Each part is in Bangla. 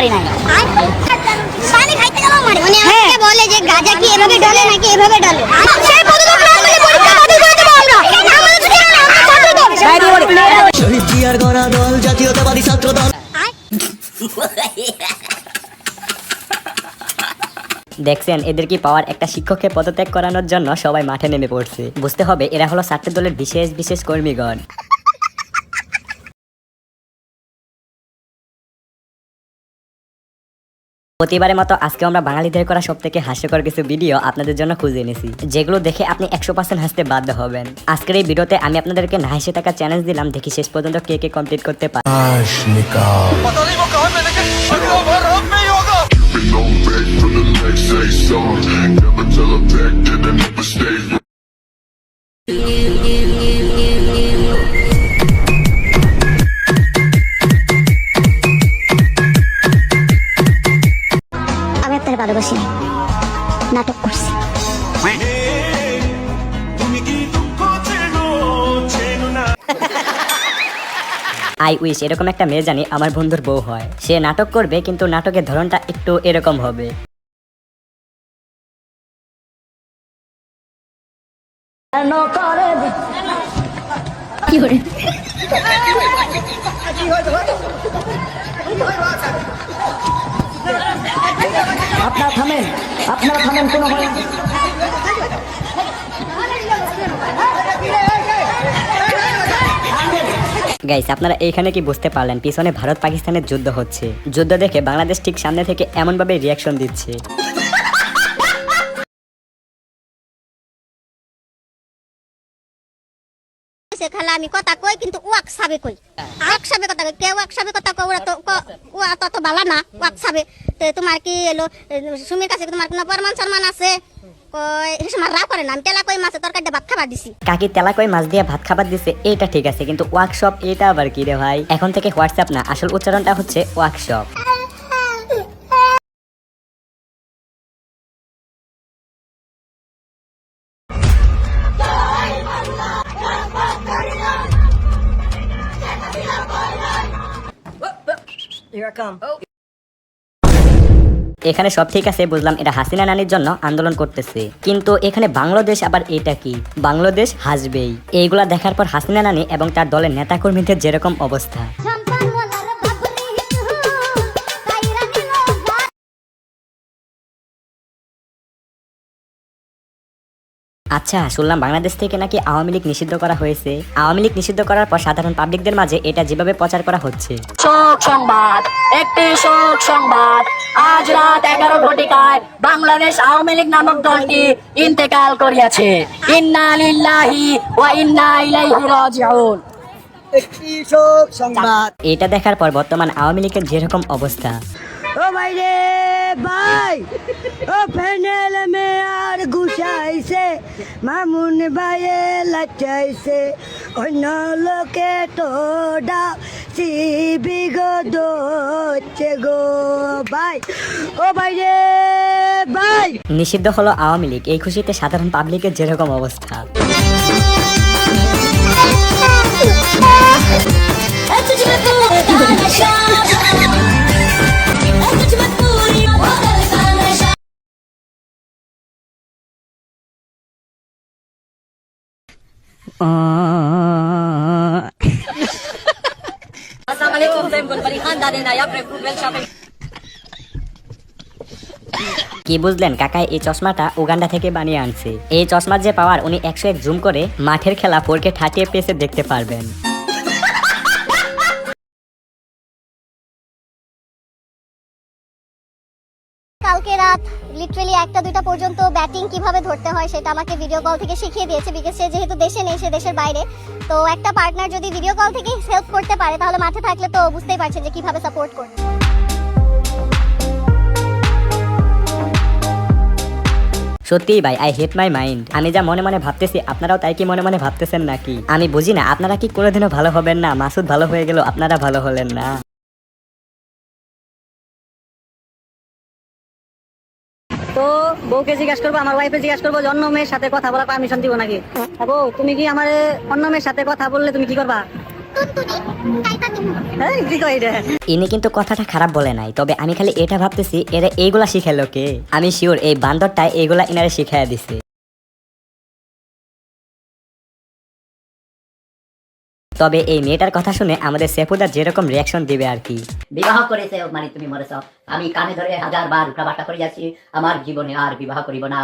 পারি নাই। পানি খাইতে গেলেও মারে মানে? হ্যাঁ। আমাকে বলে যে গাজা কি এভাবে ডলে নাকি এভাবে ডলে? সেই না মানে পরীক্ষা বাতিল করে দেবো আমরা। আমাদের যদি আমরা ছাত্র দল। তাই দিয়ে বলি, শহীদ জিয়ার গণা দল জাতীয়তাবাদী ছাত্র দল। দেখছেন এদের কি পাওয়ার? একটা শিক্ষককে পদত্যাগ করানোর জন্য সবাই মাঠে নেমে পড়ছে। বুঝতে হবে এরা হলো ছাত্র দলের বিশেষ বিশেষ কর্মীগণ। প্রতিবারের মতো আজকে আমরা বাঙালিদের করা সব থেকে হাস্যকর কিছু ভিডিও আপনাদের জন্য খুঁজে এনেছি। যেগুলো দেখে আপনি একশো পার্সেন্ট হাসতে বাধ্য হবেন। আজকের এই ভিডিওতে আমি আপনাদেরকে না হেসে থাকা চ্যালেঞ্জ দিলাম দেখি শেষ পর্যন্ত কে কে কমপ্লিট করতে পারে। Never tell a I wish এরকম একটা মেয়ে জানি আমার বন্ধুর বউ হয়। সে নাটক করবে কিন্তু নাটকের ধরনটা একটু এরকম হবে। আপনারা থামেন আপনারা থামেন কোনো গাইস আপনারা এইখানে কি বুঝতে পারলেন? পিছনে ভারত পাকিস্তানের যুদ্ধ হচ্ছে। যুদ্ধ দেখে বাংলাদেশ ঠিক সামনে থেকে এমন ভাবে রিয়াকশন দিচ্ছে আমি কথা কই, কিন্তু সাবে কই? সাবে কথা কই? সাবে কথা কই? ওরা তো না সাবে। তোমার কি এলো? সুমির কাছে তোমার কোনো প্রমাণ সরমান আছে? কই? হে সময় রা করে না আমি তেলা কই মাছে তরকারিটা ভাত খাবার দিছি। কাকি তেলাকই মাছ দিয়ে ভাত খাবার দিছে এটা ঠিক আছে কিন্তু ওয়ার্কশপ এটা আবার কি রে ভাই? এখন থেকে হোয়াটসঅ্যাপ না আসল উচ্চারণটা হচ্ছে ওয়ার্কশপ এখানে সব ঠিক আছে, বুঝলাম এটা হাসিনা নানির জন্য আন্দোলন করতেছে। কিন্তু এখানে বাংলাদেশ আবার এটা কি? বাংলাদেশ হাসবেই। এইগুলা দেখার পর হাসিনা নানি এবং তার দলের নেতাকর্মীদের যেরকম অবস্থা। আচ্ছা শুনলাম বাংলাদেশ থেকে নাকি আওয়ামী লীগ নিষিদ্ধ করা হয়েছে। আওয়ামী লীগ নিষিদ্ধ করার পর সাধারণ পাবলিকদের মাঝে এটা যেভাবে প্রচার করা হচ্ছে। শোক সংবাদ একটি শোক সংবাদ। আজ রাত এগারো ঘটিকায় বাংলাদেশ আওয়ামী লীগ নামক দলটি ইন্তেকাল করিয়াছে। ইন্না লিল্লাহি ওয়া ইন্না ইলাইহি রাজিউন। একটি শোক সংবাদ। এটা দেখার পর বর্তমান আওয়ামী লীগের যেরকম অবস্থা। ও ভাই রে ভাই। ও ফেনেল মে আর গুছাইছে মামুন ভাইয়ে লাচাইছে অন্য লোকে তো ডা সিবি গো দোচ্ছে গো ভাই। ও ভাই রে ভাই। নিষিদ্ধ হলো আওয়ামী লীগ এই খুশিতে সাধারণ পাবলিকের যেরকম অবস্থা। কি বুঝলেন কাকা এই চশমাটা উগান্ডা থেকে বানিয়ে আনছে। এই চশমার যে পাওয়ার উনি একশো এক জুম করে মাঠের খেলা ফোরকে ঠাটিয়ে পেছে দেখতে পারবেন। কালকে রাত একটা দুইটা পর্যন্ত ব্যাটিং কীভাবে ধরতে হয় সেটা আমাকে ভিডিও কল থেকে শিখিয়ে দিয়েছে বিকজ সে যেহেতু দেশে নেই, সে দেশের বাইরে। তো একটা পার্টনার যদি ভিডিও কল থেকে হেল্প করতে পারে, তাহলে মাঠে থাকলে তো বুঝতেই পারছেন যে কীভাবে সাপোর্ট করতে সত্যি ভাই আই হেট মাই মাইন্ড আমি যা মনে মনে ভাবতেছি, আপনারাও তাই কি মনে মনে ভাবতেছেন নাকি? আমি বুঝি না, আপনারা কি কোনোদিনও ভালো হবেন না? মাসুদ ভালো হয়ে গেল, আপনারা ভালো হলেন না। তো বউকে জিজ্ঞাসা করব, আমার ওয়াইফে জিজ্ঞাসা করব অন্য মেয়ের সাথে কথা বলার পারমিশন দিব নাকি? বউ, তুমি কি আমার অন্য মেয়ের সাথে কথা বললে তুমি কি করবা? হ্যাঁ ইনি কিন্তু কথাটা খারাপ বলে নাই, তবে আমি খালি এটা ভাবতেছি, এরা এইগুলা শিখালো কে? আমি শিওর এই বান্দরটা এইগুলা ইনারে শিখাইয়া দিছে। তবে এই মেয়েটার কথা শুনে আমাদের সেফুদা যেরকম রিয়াকশন দিবে আর কি। বিবাহ করেছে মানে তুমি মরেছ। আমি কানে ধরে হাজার বার উঠা বাটা করে যাচ্ছি আমার জীবনে আর বিবাহ করিব না।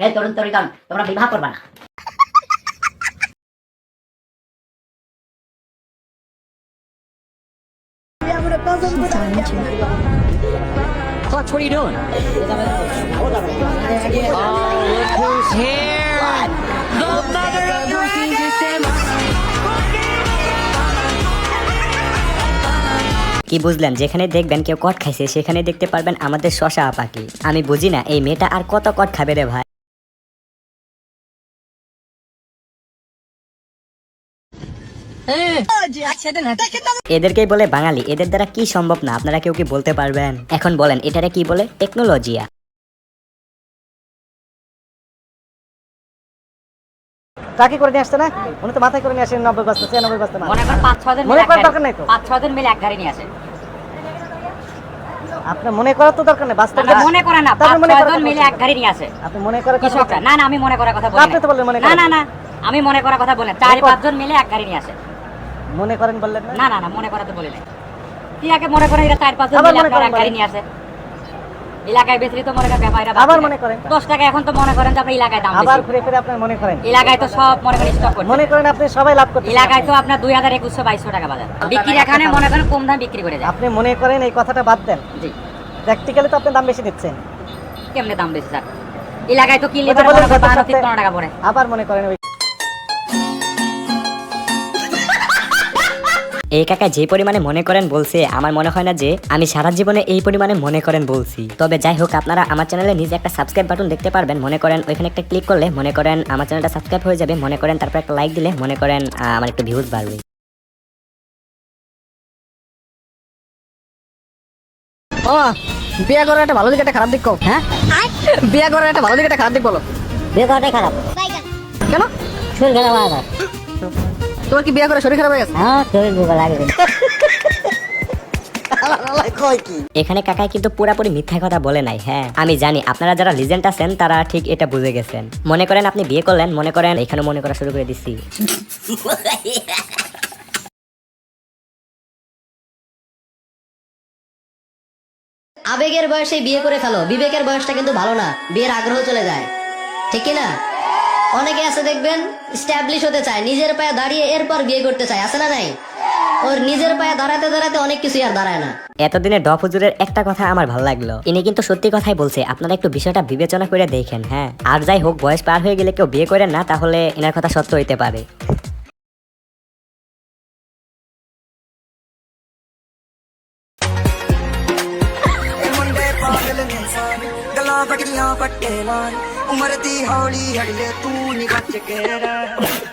হে তরুণ তরুণ তোমরা বিবাহ করবা না। Clutch, what are you doing? কি বুঝলেন? যেখানে দেখবেন কেউ কট খাইছে সেখানে দেখতে পারবেন আমাদের শশা আপাকে আমি বুঝি না এই মেয়েটা আর কত কট খাবে রে ভাই? এদেরকেই বলে বাঙালি এদের দ্বারা কি সম্ভব না? আপনারা কেউ কি বলতে পারবেন? এখন বলেন এটারে কি বলে? টেকনোলজিয়া। টাকি করে নিয়ে আসছে না? উনি তো মাথায় করে নিয়ে আসেন নব্বই বস্তা ছিয়ানব্বই বস্তা মনে করেন পাঁচ ছয় জন মনে করার দরকার নাই তো? পাঁচ ছয় জন মিলে এক গাড়ি নিয়ে আসে। আপনার মনে করার তো দরকার নেই বাস্তব মনে করে না আপনি মনে করেন মিলে এক গাড়ি নিয়ে আসে। আপনি মনে করার কথা না না আমি মনে করার কথা বলি আপনি তো বললেন মনে না না না আমি মনে করার কথা বলি চার কর- পাঁচজন মিলে এক গাড়ি নিয়ে আসে। মনে করেন বললেন না? না না মনে করা তো বলি নাই কি আগে মনে করেন এরা চার পাঁচজন জন মিলে এক গাড়ি নিয়ে আসে? এলাকায় বেশি তো মনে করেন ব্যাপারীরা আবার মনে করেন। দশ টাকা এখন তো মনে করেন যে আপনার এলাকায় দাম আবার ঘুরে ফিরে আপনার মনে করেন? এলাকায় তো সব মনে করেন স্টক করছে। মনে করেন আপনি সবাই লাভ করতে এলাকায় তো আপনার দুই হাজার একুশশো বাইশশো টাকা বাজার। বিক্রির এখানে মনে করেন কম দাম বিক্রি করে যায়। আপনি মনে করেন এই কথাটা বাদ দেন? জি। প্র্যাকটিক্যালি তো আপনি দাম বেশি দিচ্ছেন। কেমনে দাম বেশি স্যার? এলাকায় তো কিনলে করেন টাকা পড়ে। আবার মনে করেন এই কাকা যে পরিমাণে মনে করেন বলছে আমার মনে হয় না যে আমি সারা জীবনে এই পরিমাণে মনে করেন বলছি। তবে যাই হোক আপনারা আমার চ্যানেলে নিজে একটা সাবস্ক্রাইব বাটন দেখতে পারবেন। মনে করেন ওইখানে একটা ক্লিক করলে মনে করেন আমার চ্যানেলটা সাবস্ক্রাইব হয়ে যাবে। মনে করেন তারপর একটা লাইক দিলে মনে করেন আমার একটু ভিউজ বাড়বে। ও বিয়ে করার একটা ভালো দিক একটা খারাপ দিক কও। হ্যাঁ? বিয়ে করার একটা ভালো দিক একটা খারাপ দিক বলো। বিয়ে করাটাই খারাপ। কেন? না তোমার কি বিয়ে করে শরীর খারাপ হয়ে গেছে? হ্যাঁ শরীর ভোগ লাগবে। এখানে কাকাই কিন্তু পুরাপুরি মিথ্যা কথা বলে নাই হ্যাঁ। আমি জানি আপনারা যারা লিজেন্ড আছেন তারা ঠিক এটা বুঝে গেছেন। মনে করেন আপনি বিয়ে করলেন মনে করেন এখানে মনে করা শুরু করে দিচ্ছি আবেগের বয়সে বিয়ে করে ফেলো। বিবেকের বয়সটা কিন্তু ভালো না বিয়ের আগ্রহ চলে যায়। ঠিক না? অনেকে আছে, দেখবেন স্ট্যাবলিশ হতে চায়, নিজের পায়ে দাঁড়িয়ে এরপর বিয়ে করতে চায়, আছে না নাই? ওর নিজের পায়ে দাঁড়াতে দাঁড়াতে অনেক কিছু আর দাঁড়ায় না। এতদিনে ডফ হুজুরের একটা কথা আমার ভালো লাগল। ইনি কিন্তু সত্যি কথাই বলছে, আপনারা একটু বিষয়টা বিবেচনা করে দেখেন হ্যাঁ। আর যাই হোক, বয়স পার হয়ে গেলে কেউ বিয়ে করেন না, তাহলে এনার কথা সত্য হইতে পারে। ਉਮਰ ਦੀ ਹੌਲੀ ਹੜਲੇ ਤੂੰ ਨੀ ਬਚ ਕੇ ਰਹਿ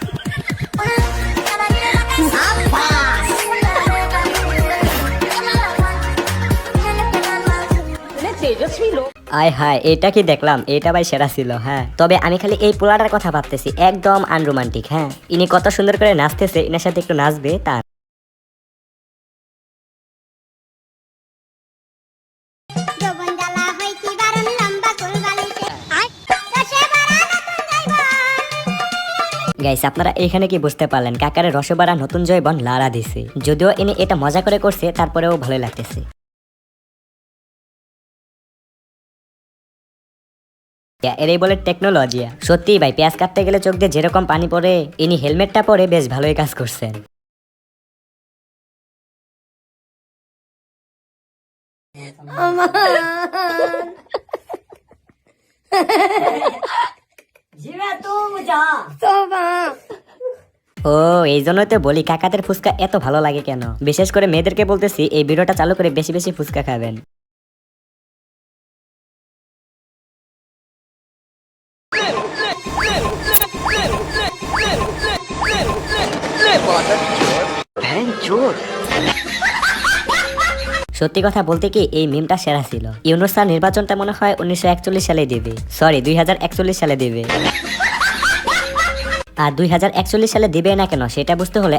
আয় হায় এটা কি দেখলাম এটা ভাই সেরা ছিল হ্যাঁ তবে আমি খালি এই পোলাটার কথা ভাবতেছি একদম আনরোমান্টিক হ্যাঁ ইনি কত সুন্দর করে নাচতেছে ইনার সাথে একটু নাচবে তা গাইস আপনারা এখানে কি বুঝতে পারলেন? কাকারে রসবারা নতুন জয়বন লারা দিছে। যদিও ইনি এটা মজা করে করছে, তারপরেও ভালো লাগতেছে। এরাই বলে টেকনোলজি সত্যি ভাই, পেঁয়াজ কাটতে গেলে চোখ দিয়ে যেরকম পানি পড়ে, ইনি হেলমেটটা পরে বেশ ভালোই কাজ করছেন। ও এই জন্যই তো বলি কাকাদের ফুচকা এত ভালো লাগে কেন? বিশেষ করে মেয়েদেরকে বলতেছি এই ভিডিওটা চালু করে বেশি বেশি ফুচকা খাবেন। সত্যি কথা বলতে কি এই মিমটা সেরা ছিল। ইউনুস স্যার নির্বাচনটা মনে হয় উনিশশো একচল্লিশ সালে দেবে। সরি দুই হাজার একচল্লিশ সালে দেবে। আর দুই হাজার একচল্লিশ সালে দেবে না কেন, সেটা বুঝতে হলে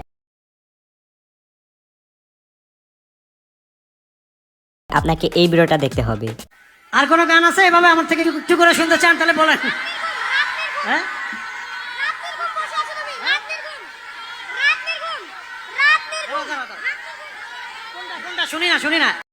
আপনাকে এই ভিডিওটা দেখতে হবে। আর কোনো গান আছে? এভাবে আমার থেকে একটু করে শুনতে চান, তাহলে বলেন। হ্যাঁ? কোনটা শুনি না শুনি না